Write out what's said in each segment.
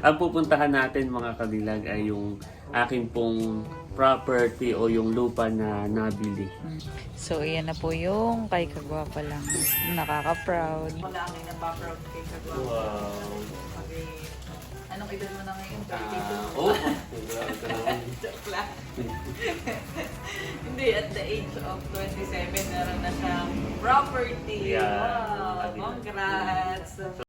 Ang pupuntahan natin mga kadilag ay yung aking pong property o yung lupa na nabili. So, iyan na po yung kay Kagwapa lang. Nakaka-proud. Wala kami na background kay Kagwapa. Wow. Okay. Anong edad mo na ngayon? oh, Joke lang. Hindi, at the age of 27, meron na siyang property. Yeah. Wow, congrats!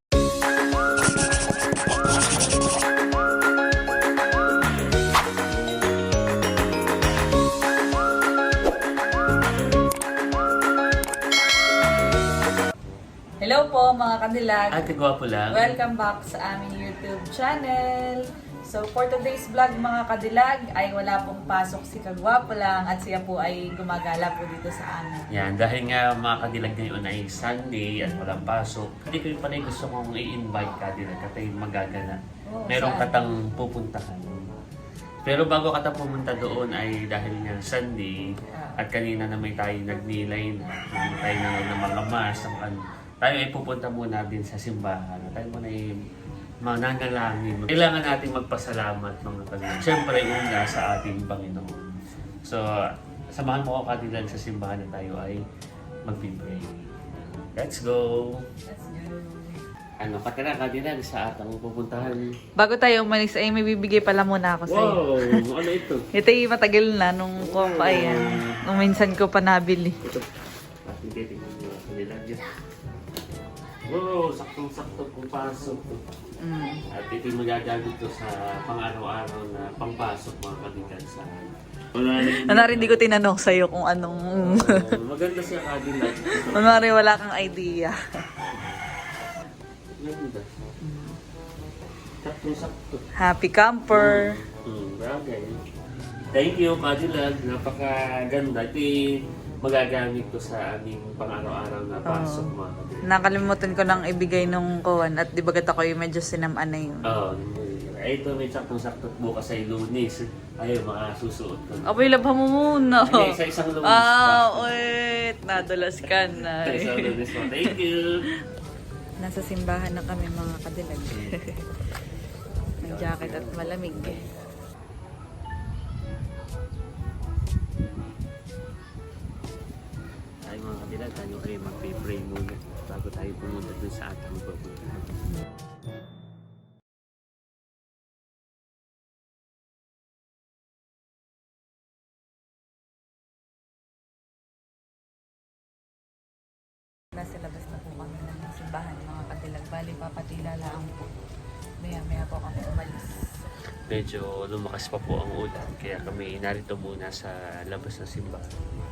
Hello po mga kadilag! Ate gwapo lang. Welcome back sa aming YouTube channel. So for today's vlog mga kadilag ay wala pong pasok si Kagwapo lang at siya po ay gumagala po dito sa amin. Yan, dahil nga mga kadilag ngayon ay Sunday at walang pasok, hindi ko yung panay gusto kong i-invite kadilag at ay magagana. Oh, Merong saan? katang pupuntahan. Pero bago ka pumunta doon ay dahil nga Sunday Ah. at kanina na may tayo nagnilay na, tayo na namalamas, ang ano, tayo ay pupunta muna din sa simbahan. Tayo muna ay mananalangin. Kailangan natin magpasalamat mga kadilag. Siyempre una sa ating Panginoon. So, samahan mo ako kadilag sa simbahan na tayo ay mag-pray. Let's go! Let's go. Ano, katira kadilag sa atang pupuntahan. Bago tayo umalis ay may bibigay pala muna ako sa iyo. Wow! Ano ito? Ito yung matagal na nung ko pa yan. Nung minsan ko pa nabili. Ito. Hindi tingnan mo kanila dyan. Wow! Saktong-sakto kung pasok. Mm. At ito yung magagamit ko sa pang-araw-araw na pangpasok mga kadilag sa... Kunwari hindi ko tinanong sa iyo kung anong... Oh, maganda siya kadilag. Kunwari wala kang idea. Maganda. Saktong-sakto. Happy camper. Hmm, bagay. Thank you, Kadilag. Napakaganda. Ito yung magagamit ko sa aming pang-araw-araw na pasok, Oo. mga kadilag. Nakalimutan ko nang ibigay nung kuwan at di bagat ako yung medyo sinamaan na yun. Oo. Ay, ito may saktong-sakto bukas ay lunes. Ay, mga susuot ko. Apoy, labha mo muna. Ay, sa isang lunes Ah, pa. wait. Nadulas ka na. Sa isang lunes pa. Thank you. Nasa simbahan na kami mga kadilag. May jacket at malamig. Tayo kadilag, tayo ay mag-pray muna bago tayo pumunta dun sa atang pupuntahan. Nasa labas na po kami ng simbahan mga kadilag. Bali, papatila lang po. Maya-maya po kami umalis. Medyo lumakas pa po ang ulan, kaya kami narito muna sa labas ng. Simbahan.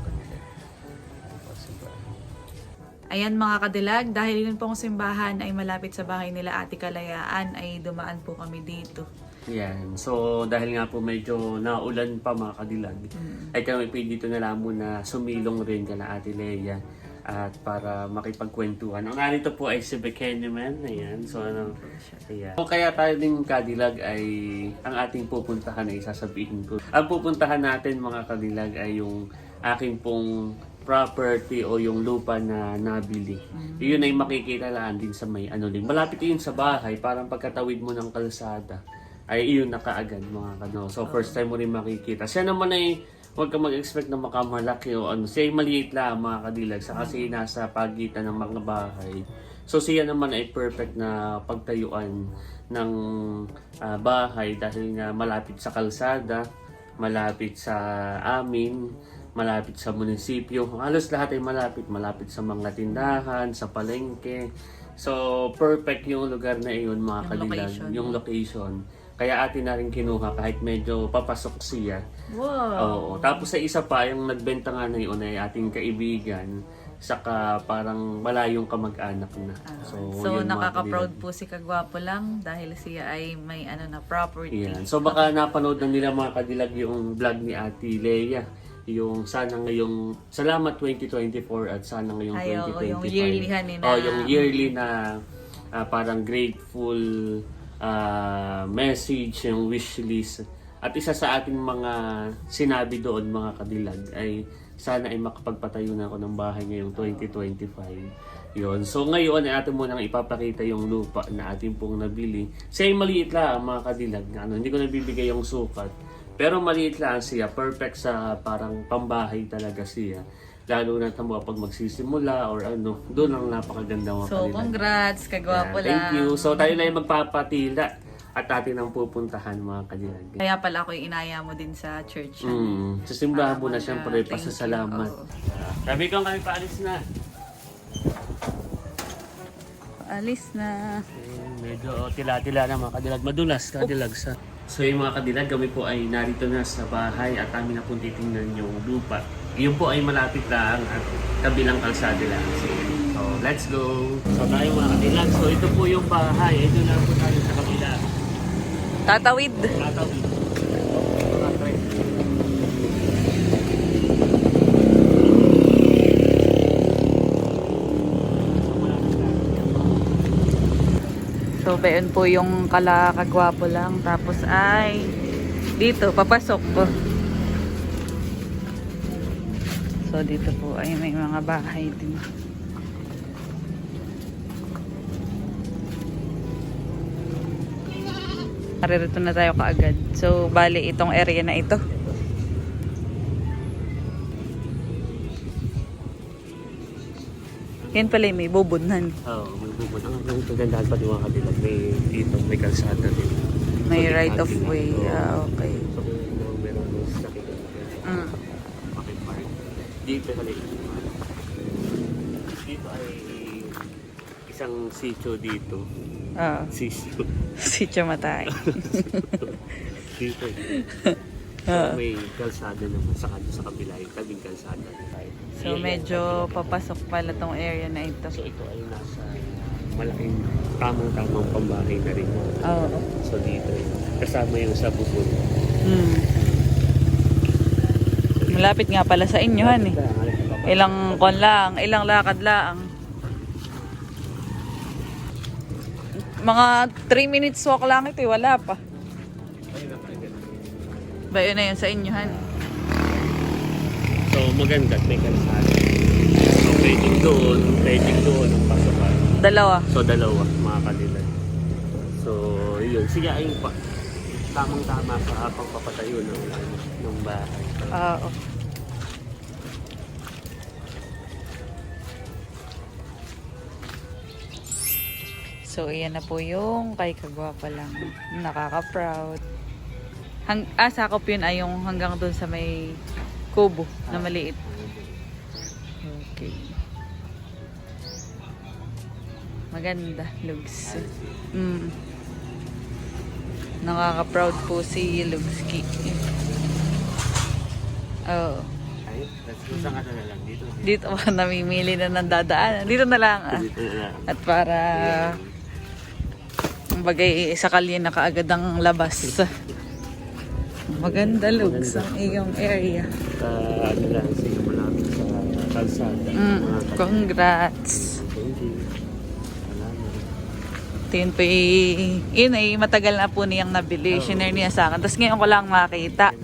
Ayan mga kadilag, dahil yun pong simbahan ay malapit sa bahay nila Ate Kalayaan, ay dumaan po kami dito. Yan. So, dahil nga po medyo naulan pa mga kadilag, ay kami po dito na lang muna sumilong rin ka na Ate Leia at para makipagkwentuhan. Ang narito po ay si Bekeneman. Ayan. So, ano, ayan. So, kaya tayo din kadilag ay ang ating pupuntahan ay sasabihin ko. Ang pupuntahan natin mga kadilag ay yung aking pong property o yung lupa na nabili. Yun ay makikita lang din sa may ano din. Malapit yun sa bahay, parang pagkatawid mo ng kalsada ay iyon na kaagad mga kano. So first time mo rin makikita. Siya naman ay huwag ka mag-expect na makamalaki o ano. Siya ay maliit lang mga kadilag sa kasi nasa pagitan ng mga bahay. So siya naman ay perfect na pagtayuan ng ah, bahay dahil nga malapit sa kalsada, malapit sa amin, malapit sa munisipyo. Halos lahat ay malapit. Malapit sa mga tindahan, sa palengke. So, perfect yung lugar na iyon mga Yung kadilag. location. Yung location. Kaya atin na rin kinuha kahit medyo papasok siya. Wow! Oo. Tapos sa isa pa, yung nagbenta nga na yun ay ating kaibigan. Saka parang malayong kamag-anak na. So, yun, mga nakaka-proud po si Kagwapo lang dahil siya ay may ano na property. Yan. So baka napanood na nila mga kadilag yung vlog ni Ate Leia. Yung sana ngayong Salamat 2024 at sana ngayong Ay, oo, 2025. yung yearly na- Oh, yung yearly na ah, parang grateful ah, message, yung wish list At isa sa ating mga sinabi doon mga kadilag ay sana ay makapagpatayo na ako ng bahay ngayong 2025. Yun. So ngayon ay atin munang ipapakita yung lupa na ating pong nabili. Siya ay maliit lang mga kadilag. Ano, hindi ko nabibigay yung sukat. Pero maliit lang siya. Perfect sa parang pambahay talaga siya. Lalo na tamo pag magsisimula or ano. Doon ang napakaganda mga So, kadilag. congrats, kagwapo Yan, Thank lang. you. So tayo na yung magpapatila at atin ang pupuntahan mga kadilag. Kaya pala ako inaya mo din sa church. Mm. Sa simbahan mo na siyempre, thank you. pasasalamat. Oo. Sabi ko kami paalis na. Alis na. Eh, medyo tila-tila na mga kadilag. Madulas kadilag sa... So yung mga kadilag, kami po ay narito na sa bahay at amin na pong titingnan yung lupa. Yun po ay malapit lang at kabilang kalsada lang. So, so let's go! So tayo mga kadilag, so ito po yung bahay. Ito lang po tayo sa kabila. Tatawid. Tatawid. Mga friend. So, malapit lang. So, bayon po yung kalakagwapo lang. Tapos ay dito, papasok po. So, dito po ay may mga bahay din. Naririto na tayo kaagad. So, bali itong area na ito. Yan pala yung may bubunhan. Oo, may bubon. Ang ang kagandahan pa din mga kadilag, may dito, may kalsada din. May So, right of way. Oo. Ah, okay. So, kung meron mo sakit, Mm. pakipark. Dito sa Dito ay isang sitio dito. Ah, Sitio. si Chamatay. dito. So, may kalsada naman sa sa kabila, yung tabing kalsada. So medyo papasok pala tong area na ito. So ito ay nasa malaking tamang-tamang pambahay na rin. Oo. So dito. Kasama yung sa bubon. Hmm. Malapit nga pala sa inyo, han eh. Ilang kon lang, ilang lakad lang. Mga 3 minutes walk lang ito, eh, wala pa. Ba yun na yun sa inyo, han? So maganda at may kalsada. So pwedeng doon, pwedeng doon ang pasokan. Dalawa. So dalawa, mga kanilan. So yun, sige ayun pa. Tamang-tama sa pagpapatayo ng, ng bahay. Oo. So, iyan na po yung kay Kagwapa lang. Nakaka-proud. Hang, ah, sakop yun ay yung hanggang doon sa may kubo na maliit. Okay. Maganda, Lugs. Mm. Nakaka-proud po si Lugski. Oo. Ka lang dito. Ako namimili na ng dadaan. Dito na lang. ah. Dito na lang. At para bagay sa kalye na kaagad ang labas. Maganda lugs ang iyong area. Sa ano lang, malapit sa kalsada. Mm, congrats. Thank you. Salamat. Ito yun po eh, yun ay matagal na po niyang nabili. Shinare niya sa akin. Tapos ngayon ko lang makita.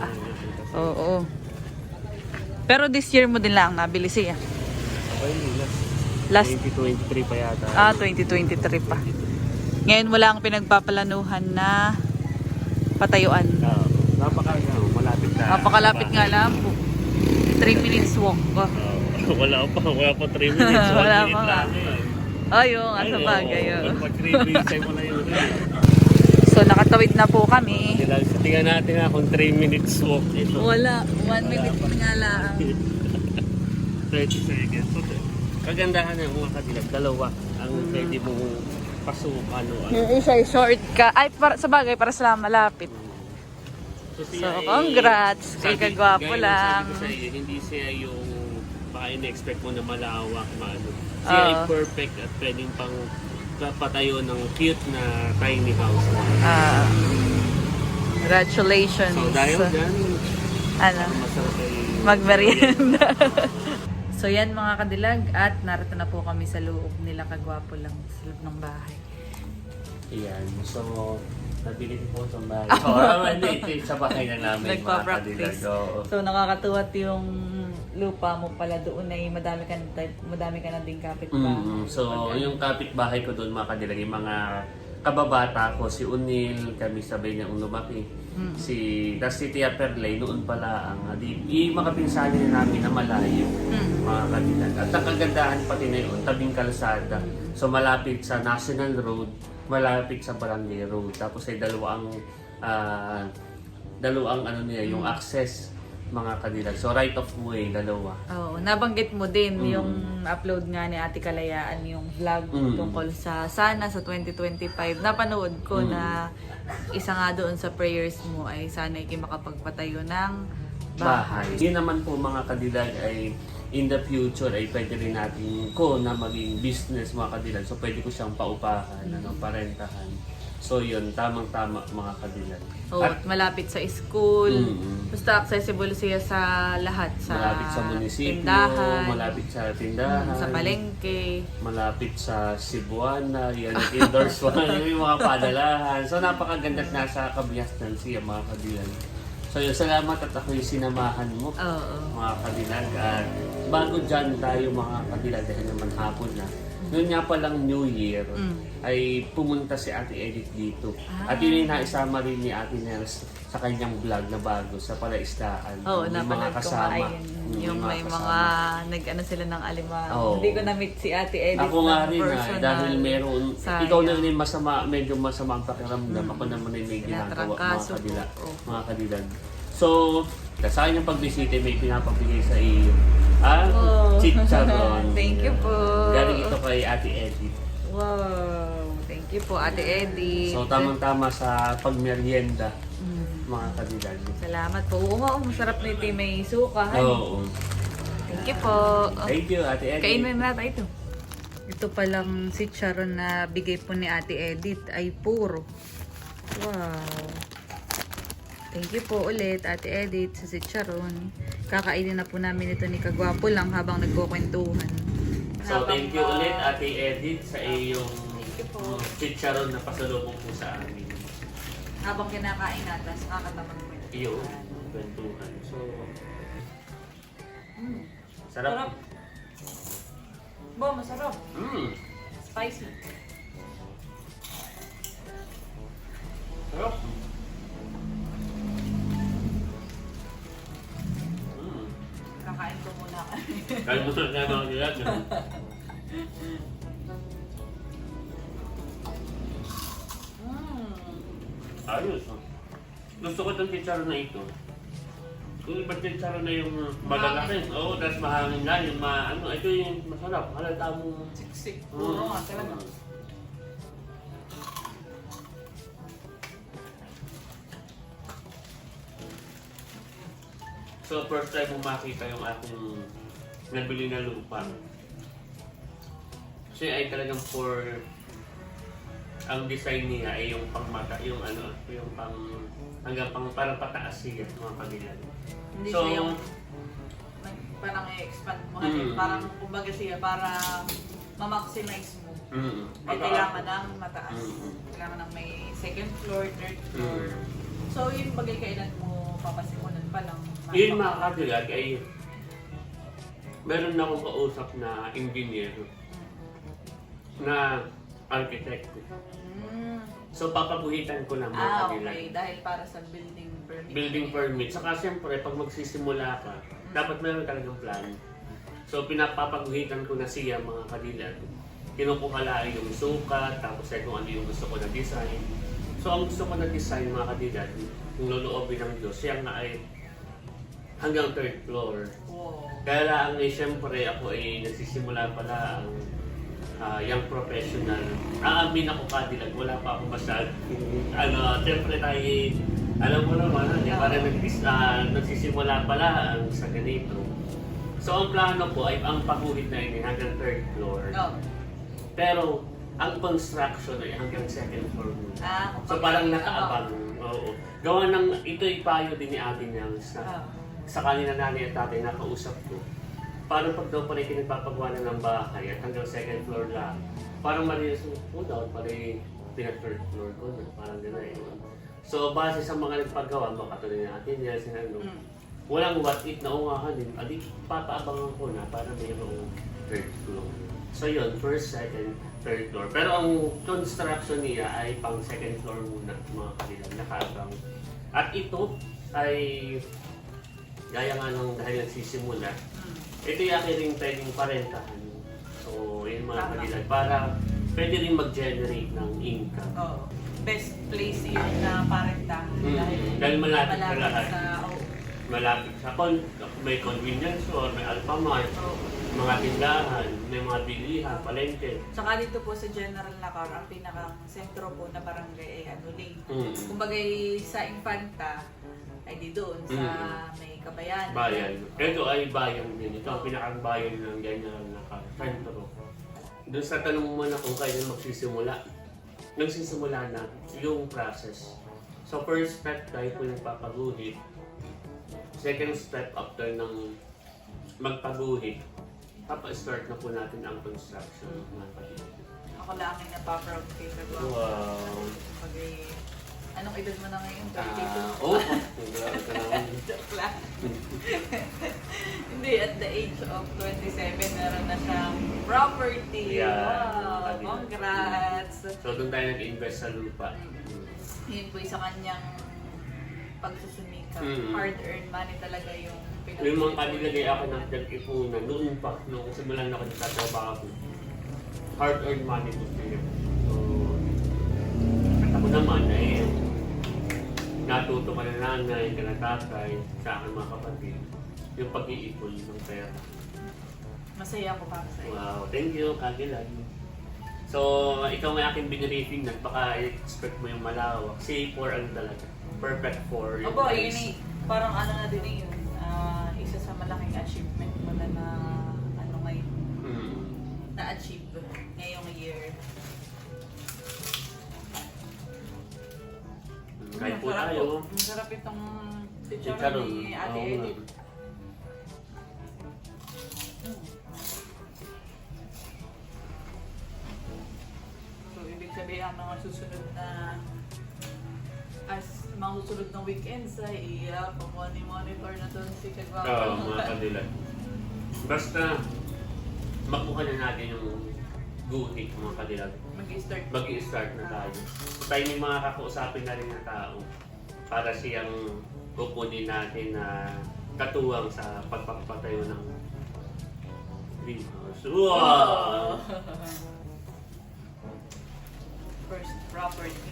Oo. Pero this year mo din lang nabili siya. Okay, last. Last 2023 pa yata. Ah, 2023 pa. Ngayon mo lang pinagpapalanuhan na patayuan. Oo. napaka, ano, malapit na. Napakalapit nga lang po. 3 minutes walk ko. Oo. wala pa, wala pa 3 minutes. Wala pa nga. Ay, yung asa Ay, bagay. oh. Pag 3 minutes ay wala yun. So, nakatawid na po kami. Tingnan, tingnan natin nga kung 3 minutes walk ito. Wala. 1 minute nga lang. 30 seconds. So, kagandahan ng mga kadilag, dalawa ang pwede mong pasukan ano. Yung isa ay short ka. Ay, para, sa bagay, para sa malapit. So, congrats. Kay kagwapo lang. Sabi ko sa iyo, hindi siya yung baka in-expect mo na malawak, maano. Siya ay Oo. perfect at pwedeng pang patayo ng cute na tiny house. Ah, congratulations. So dahil dyan, ano? masarap ay magmerienda. so yan mga kadilag at narito na po kami sa loob nila kagwapo lang sa loob ng bahay. Ayan. So, nabili ko po itong bahay. Oo, hindi, ito sa bahay na namin Nagpa-practice. So nakakatuwa yung lupa mo pala doon ay madami ka na, madami ka na ding kapitbahay. Mm, so, yung kapitbahay ko doon mga kadilag, yung mga kababata ko, si Unil, kami sabay niyang lumaki. Mm. Si, tas si Tia Perlay, noon pala ang, di, yung mga pinsali na namin na malayo, Mm. mga kadilag. At ang kagandahan pati na yun, tabing kalsada. So, malapit sa National Road, malapit sa Barangay Road. Tapos ay dalawang, ah, dalawang ano niya, yung access, mga kadilag. So, right of way, dalawa. Oo, nabanggit mo din Mm. yung upload nga ni Ate Kalayaan yung vlog Mm. tungkol sa sana sa 2025. Napanood ko Mm. na isa nga doon sa prayers mo ay sana ay makapagpatayo ng bahay. bahay. Yun naman po mga kadilag ay in the future ay pwede rin natin ko na maging business mga kadilag. So pwede ko siyang paupahan, ano, parentahan. So yun, tamang-tama mga kadilag. Oo, At at malapit sa school. Mm. Basta accessible siya sa lahat. Sa malapit sa munisipyo, tindahan, malapit sa tindahan, mm, sa palengke. malapit sa Cebuana, yan, indoors yung mga padalahan. So napakaganda at nasa kabiasnan siya mga kadilag. So yun, salamat at ako yung sinamahan mo. Oo. mga kadilag. At bago dyan tayo mga dahil naman hapon na. Noon nga palang New Year Mm. ay pumunta si Ate Edith dito. Ah. At yun yung naisama rin ni Ate Nels sa kanyang vlog na bago sa palaisdaan. Oo, Yung napanood ko nga ayun. Mm, Yung may kasama. mga nag-ano sila ng alimango. Oo. Hindi ko na-meet si Ate Edith Ako nga ng rin ah, personal. dahil meron, Sayang. ikaw na rin masama, medyo masama ang pakiramdam. Ako naman ay may ginagawa mga kadilag. Oo. Mga kadilag. So, sa akin yung pagbisita may pinapabigay sa iyo. Ah, Oh. chicharon. Thank you po. Galing ito kay Ate Edith. Wow. Thank you po, Ate Edith. So, tamang-tama sa pagmerienda, Mm. mga kadilag. Salamat po. Oo nga, oh, masarap na ito. May suka. honey. Oo. Thank you po. Thank you, Ate Edith. Kainin na natin ito. Ito palang si Charon na bigay po ni Ate Edith ay puro. Wow. Thank you po ulit Ate Edith sa si Charon. Kakainin na po namin ito ni Kagwapo lang habang nagkukwentuhan. So, thank you ulit, Ate Edith, sa iyong chicharon na pasalubong po sa amin. Habang kinakain natin, nakakatamang mo ito. Iyo, kwentuhan. So, Mm. sarap. Sarap. Bo, masarap. Mm, Spicy. sarap. Kakain ko muna. Kaya mo na kaya mga kilat. no? mm. Ayos. ah. Gusto ko itong chicharon na ito. Yung ibang chicharon na yung malalaki. Oo, tapos mahangin nga. Yung ma, ano, ito yung masarap. Halata mo. Siksik. Mm. Puro nga talaga. So, first time mo makita yung aking nabili na lupa. Kasi ay talagang for ang design niya ay yung pangmata, yung ano, yung pang hanggang pang parang pataas siya mga kabilan. Hindi So, siya yung parang i-expand mo. Mm. Parang kumbaga siya para ma-maximize mo. Mm. Ay kailangan ng mataas. Mm. Kailangan ng may second floor, third floor. Mm. So yun bagay kailan mo papasimulan pa lang. Yun mga kabilag ay meron na akong kausap na engineer na architect. Mm. So papaguhitan ko na mga Ah, kabilag. okay. Dahil para sa building permit. building permit. Saka siyempre, pag magsisimula ka, dapat meron talagang plan. So, pinapapaguhitan ko na siya mga kadilag. Kinukuha lang yung sukat, tapos ay kung ano yung gusto ko na design. So, ang gusto ko na design mga kadilag, yung loloobin ng Diyos, siya nga ay hanggang third floor. Wow. Kaya lang eh, siyempre ako ay nagsisimula pala ang ah, young professional. Aamin ako kadilag, wala pa ako masyad. ano, siyempre tayo, eh, alam mo naman, hindi parang nagsis, ah, nagsisimula pala ang sa ganito. So ang plano ko ay ang paguhit na yun ay hanggang third floor. Oh. Pero ang construction ay hanggang second floor muna. Ah, So parang nakaabang. Oo. Gawa ng, ito ay payo din ni Ate Nels na Ah. Sa kanina nanay at tatay nakausap ko. Parang pag daw pala pinagpapagawa na ng bahay at hanggang second floor lang, parang malinis mo po daw pala pina-third floor ko parang gano'n eh. So, base sa mga nagpagawa, makatuloy natin yan, sinano, Mm. walang what if na ungahan din, adi papaabangan ko na para mayroong third floor. So yun, first, second, third floor. Pero ang construction niya ay pang second floor muna, mga kabilang nakaabang. At ito ay, gaya nga nung dahil nagsisimula, ito yung aking rin pwedeng parentahan. So, yun mga Tama. kabilang, para pwede rin mag-generate ng income. Oo. Best place yun na parentahan. Mm. Dahil, Dahil malapit sa lahat. sa... oo. Malapit sa kon, may convenience store, may alpamart, Oo. mga tindahan, may mga bilihan, palengke. Tsaka dito po sa General Lacar, ang pinakang sentro po na barangay ay Anuling. Mm. Kumbaga sa Infanta, ay di doon sa may kabayan. Bayan. Ito ay bayan din. Ito ang pinakang bayan ng General na sentro. Doon sa tanong mo na kung kailan magsisimula, nagsisimula na yung process. So first step tayo po yung papaguhit. Second step after ng magpaguhit, papa-start na po natin ang construction mga kapatid. Ako lang ay napaproud kay Kagwa. Wow! Pag eh, anong edad mo na ngayon? 32? Ah, oh, grabe ka naman. Joke lang. Hindi, at the age of 27, meron na siyang property. Yeah. Wow, congrats. So doon tayo nag-invest sa lupa. Yun po sa kanyang pagsusumikap. Mm. Hard-earned money talaga yung Yung mga kanilagay ako ng nag-ipunan, noon pa, nung simulan ako nagtatrabaho, hard-earned money ko sa'yo. So, at ako naman ay natuto ka na nanay, ka na tatay, sa aking mga kapatid, yung pag-iipon ng pera. Masaya ako para sa iyo. Wow, thank you, Kagilan. So, ikaw may aking biniriefing na baka expect mo yung malawak. Si 4 ano talaga. Perfect for yung Opo, yun eh, parang ano na din eh yun. ah, isa sa malaking achievement mo na na ano ngayon, Hmm. na-achieve ngayong year. Kahit po Masarap tayo. Masarap itong Chicharon. ni Ate Oo nga. Edith. Susunod na as mga susunod ng weekends ay uh, pamoni-monitor na doon si Kagwa. Oo, mga kadilan. Basta, makuha na natin yung guhit, mga kadilan. Mag-start. mag start na tayo. Tayo may mga kakausapin na rin na tao para siyang kukunin natin na katuwang sa pagpapatayo ng greenhouse. Wow! First property.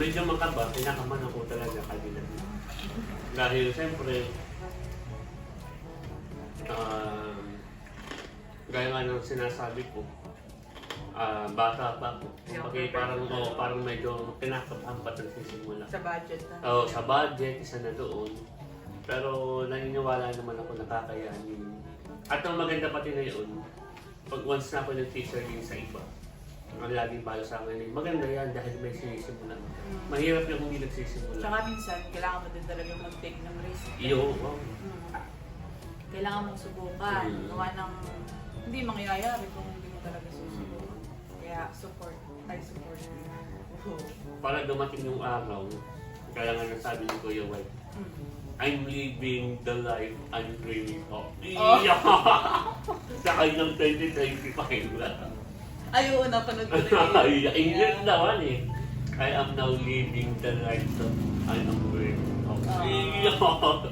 Medyo makaba, kinakaman ako talaga kanila. Dahil siyempre, um, gaya nga ng sinasabi ko, ah bata pa ako. Kumbaga parang, oh, parang medyo kinakabahan pa nagsisimula. Sa budget na. Oo, sa budget, isa na doon. Pero naniniwala naman ako nakakayanin. At ang maganda pati na yun, pag once na ako nag-teacher din sa iba, ang laging palo sa akin, eh, maganda yan dahil may sinisimula. Mahirap yung hindi nagsisimula. Tsaka minsan, kailangan mo din talaga mag-take ng risk. Iyo, wow. Mm. Kailangan mong subukan. Mm. Gawa ng hindi mangyayari kung hindi mo talaga susubukan. Kaya support. I support. Para dumating yung araw, kaya nga nasabi ni Kuya White, Mm. I'm living the life I'm dreaming of. Oh. Iya! sa kanyang 2025 Ay, oo, napanood ko rin Ay. English naman eh. I am now living the life that I am dreaming of. Ah. Iya! Nakaka-proud.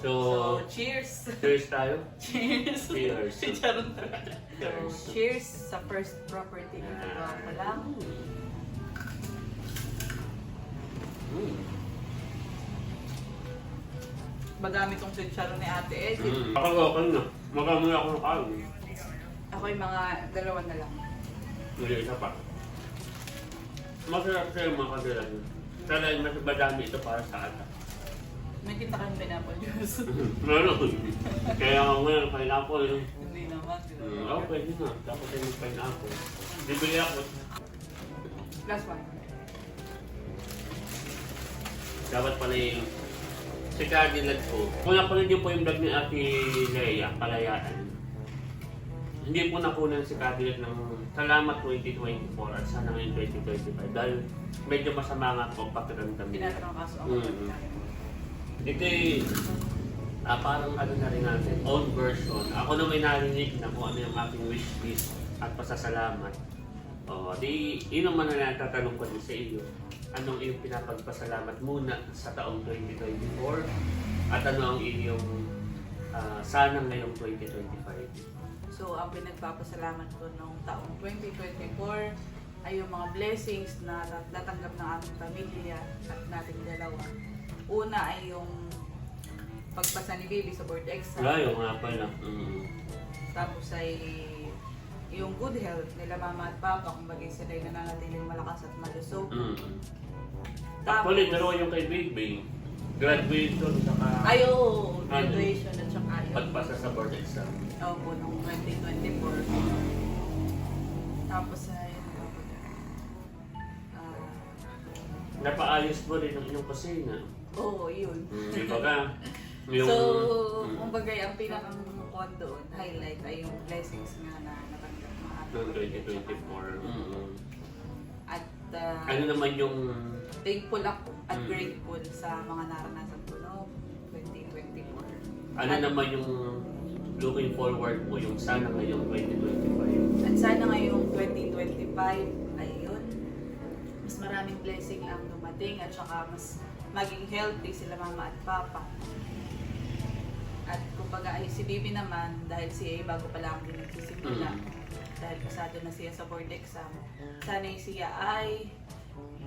So, So, cheers! cheers tayo. Cheers! Cheers. Chicharon na. So, Cheers. cheers sa first property na nagawa ko lang. Mm. Madami tong chicharon ni Ate Edith. Mm. Ako okay na. Magamay ako ng kain. Ako yung mga dalawa na lang. Hindi, isa pa. Masarap siya yung mga kadilan. Sana mas madami ito para sa ata. May kita kang pineapple juice. Meron. Kaya nga ngayon, pineapple. yung- Hindi naman. Mm, oh, pwede na. Dapat tayo ng pineapple. Bibili ako. Last one. Dapat pala yung Si Cadillac po. Kung napanood niyo po yung vlog ni Ate Leia, Palayaan. Hindi po nakunan si Cadillac ng Salamat 2024 at sana ngayon 2025 dahil medyo masama nga po ang pakiramdam niya. Tinatanong kaso ako. Mm. Ito ah, parang ano na rin natin, own version. Ako na may narinig na kung ano yung aking wish list at pasasalamat. Oh, di, yun naman na natatanong ko din sa iyo. Anong iyong pinapagpasalamat muna sa taong 2024? At ano ang iyong ah, sana ngayong 2025? So, ang pinagpapasalamat ko nung taong 2024 ay yung mga blessings na nat- natanggap ng aming pamilya at nating dalawa. Una ay yung pagpasa ni Baby sa board exam. Layo nga pala. Mm. Tapos ay yung good health nila mama at papa kung bagay sila ay nananatiling malakas at malusog. Mm. Tapos- Actually, dalawa yung kay Baby. Graduation, saka Ay, oo, graduation at saka yung pagpasa sa board exam. Opo, nung 2024. Tapos ay ano? Ah, Napaayos mo rin ang inyong kusina. Oo, yun. Mm, di ba ka? so, mm, kumbaga ang pinakang kuwan doon, highlight ay yung blessings nga na natanggap ng ating 2024. Mm. At ah, Ano naman yung... thankful ako at Mm. grateful sa mga naranasan ko noong 2024. Ano At- naman yung looking forward mo yung sana ngayong 2025? At sana ngayong 2025 ay yun, mas maraming blessing ang dumating at saka mas maging healthy sila mama at papa. Kumbaga ay si Bibi naman, dahil siya ay bago pa lang din nagsisimula, Mm. dahil pasado na siya sa board exam, sana siya ay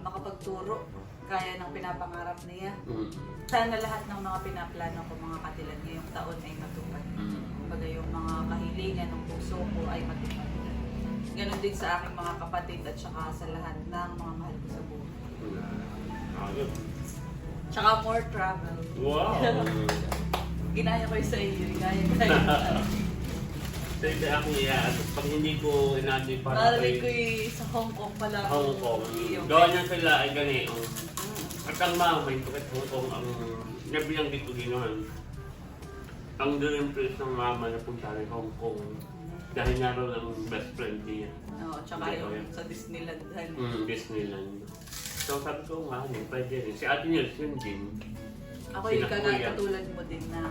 makapagturo gaya ng pinapangarap niya. Mm. Sana lahat ng mga pinaplano ko mga katilan ngayong taon ay matupad. Mm. Kumbaga yung mga kahilingan ng puso ko ay matupad. Ganon din sa aking mga kapatid at saka sa lahat ng mga mahal ko sa buhay. Tsaka more travel. Wow! Ginaya ko yung sa iyo, ko yung So ito ang iya. Pag hindi ko inadi para Narinig ko yung sa Hong Kong pala. Hong Kong, gawa niya sila ay ganito. Mm. At ang mamay, bakit Hong Kong ang nabilang dito ginawan. Ang dream place ng mama na punta rin Hong Kong. Dahil nga raw ang best friend niya. Oo, tsaka Hindi ko yung yan. sa Disneyland. dahil Mm, Disneyland. So sabi ko nga, eh, pwede rin. Si Ate Nels yun din. Ako yung Sina kaga- Kuya. katulad mo din na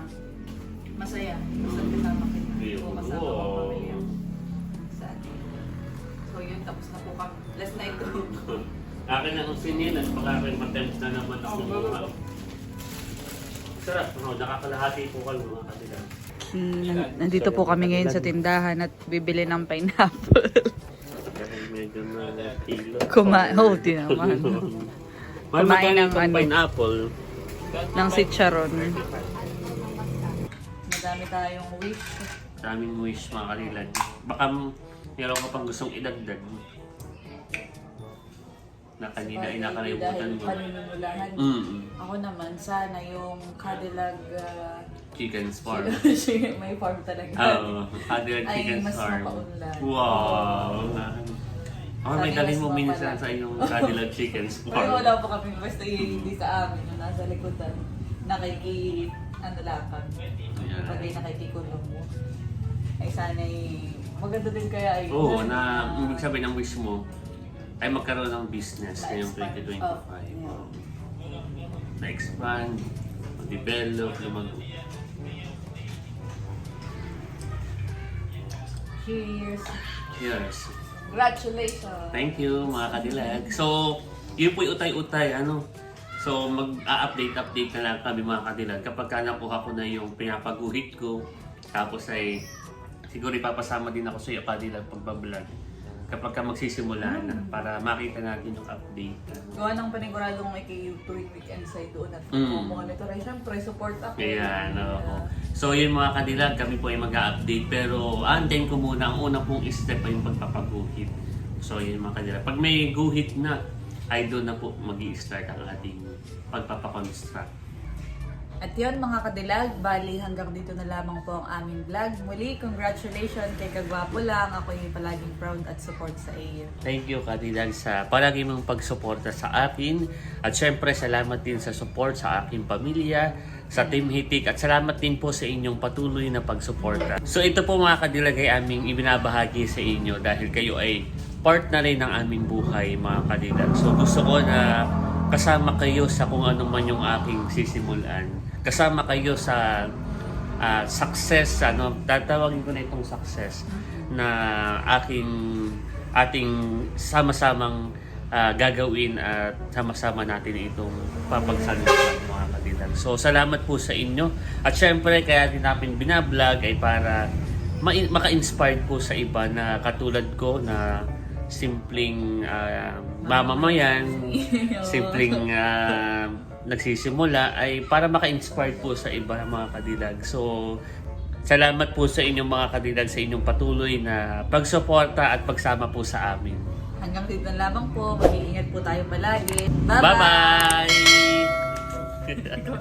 masaya. Basta kasama kita. Ayun. O kasama ko Wow. pamilya. Sa atin. So yun, tapos na po kami. Last night ko. Akin ang sinilas, baka rin matempt na naman ako. Oh, Sarap, no? nakakalahati po kayo mga kanila. Mm, nandito po kami ngayon sa tindahan at bibili ng pineapple. Dahil medyo na kilo. Kuma- oh, di naman. Mahal Kumain magkano ng itong ano? pineapple. Ng sitcharon. Madami tayong wish. Daming wish mga kanilan. Baka meron ka pang gustong idagdag. Na kanina ay nakalimutan mo. Mm, Ako naman, sana yung Cadillac uh, chicken farm. may farm talaga. Oo, Cadillac Ay, chicken mas farm. mapaunlad. Wow! Oh, may dalhin mo minsan sa inyong Cadillac chicken Pero farm. wala pa kami basta hindi sa amin. Yung nasa likodan. Nakiki... Ano lakad. Ayan. Pag nakikikulong mo. Ay sana'y... Maganda din kaya ay... Oo, na ibig sabihin ng wish mo ay magkaroon ng business ngayong Na-expand. 2025. Oh, Oo. Na-expand, develop, lumago. Cheers! Yes. Congratulations! Thank you mga kadilag. So, yun po utay-utay, ano. So, mag-update-update na lang kami mga kadilag. Kapag ka nakuha ko na yung pinapaguhit ko, tapos ay siguro ipapasama din ako sa iyo kadilag pagbablog. Kapag ka magsisimula na, para makita natin yung update. Gawa ng paniguradong may kayo tuwing weekends ay doon at Mm. monitor ay syempre support ako. Ayan, oo. So yun mga kadilag, kami po ay mag-update pero antayin ko muna, ang una pong step ay yung pagpapaguhit. So yun mga kadilag, pag may guhit na, ay doon na po mag start ang ating pagpapakonstruct. At yun mga kadilag, bali hanggang dito na lamang po ang aming vlog. Muli, congratulations kay Kagwapo lang. Ako yung palaging proud at support sa iyo. Thank you, Kadilag, sa palagi mong pagsuporta sa akin. At syempre, salamat din sa support sa aking pamilya, sa Team Hitik, at salamat din po sa inyong patuloy na pagsuporta. So ito po mga Kadilag ay aming ibinabahagi sa inyo dahil kayo ay part na rin ng aming buhay mga Kadilag. So gusto ko na kasama kayo sa kung ano man yung aking sisimulan. Kasama kayo sa ah, success, ano, tatawagin ko na itong success na aking ating sama-samang ah, gagawin at sama-sama natin itong papagsalutan mga kadilag. So salamat po sa inyo. At syempre kaya din namin binablog ay para ma- maka-inspired po sa iba na katulad ko na simpleng ah, mamamayan, simpleng ah, nagsisimula ay para maka-inspire po sa iba mga kadilag. So, salamat po sa inyong mga kadilag sa inyong patuloy na pagsuporta at pagsama po sa amin. Hanggang dito na lamang po. Mag-iingat po tayo palagi. Bye-bye! Bye-bye!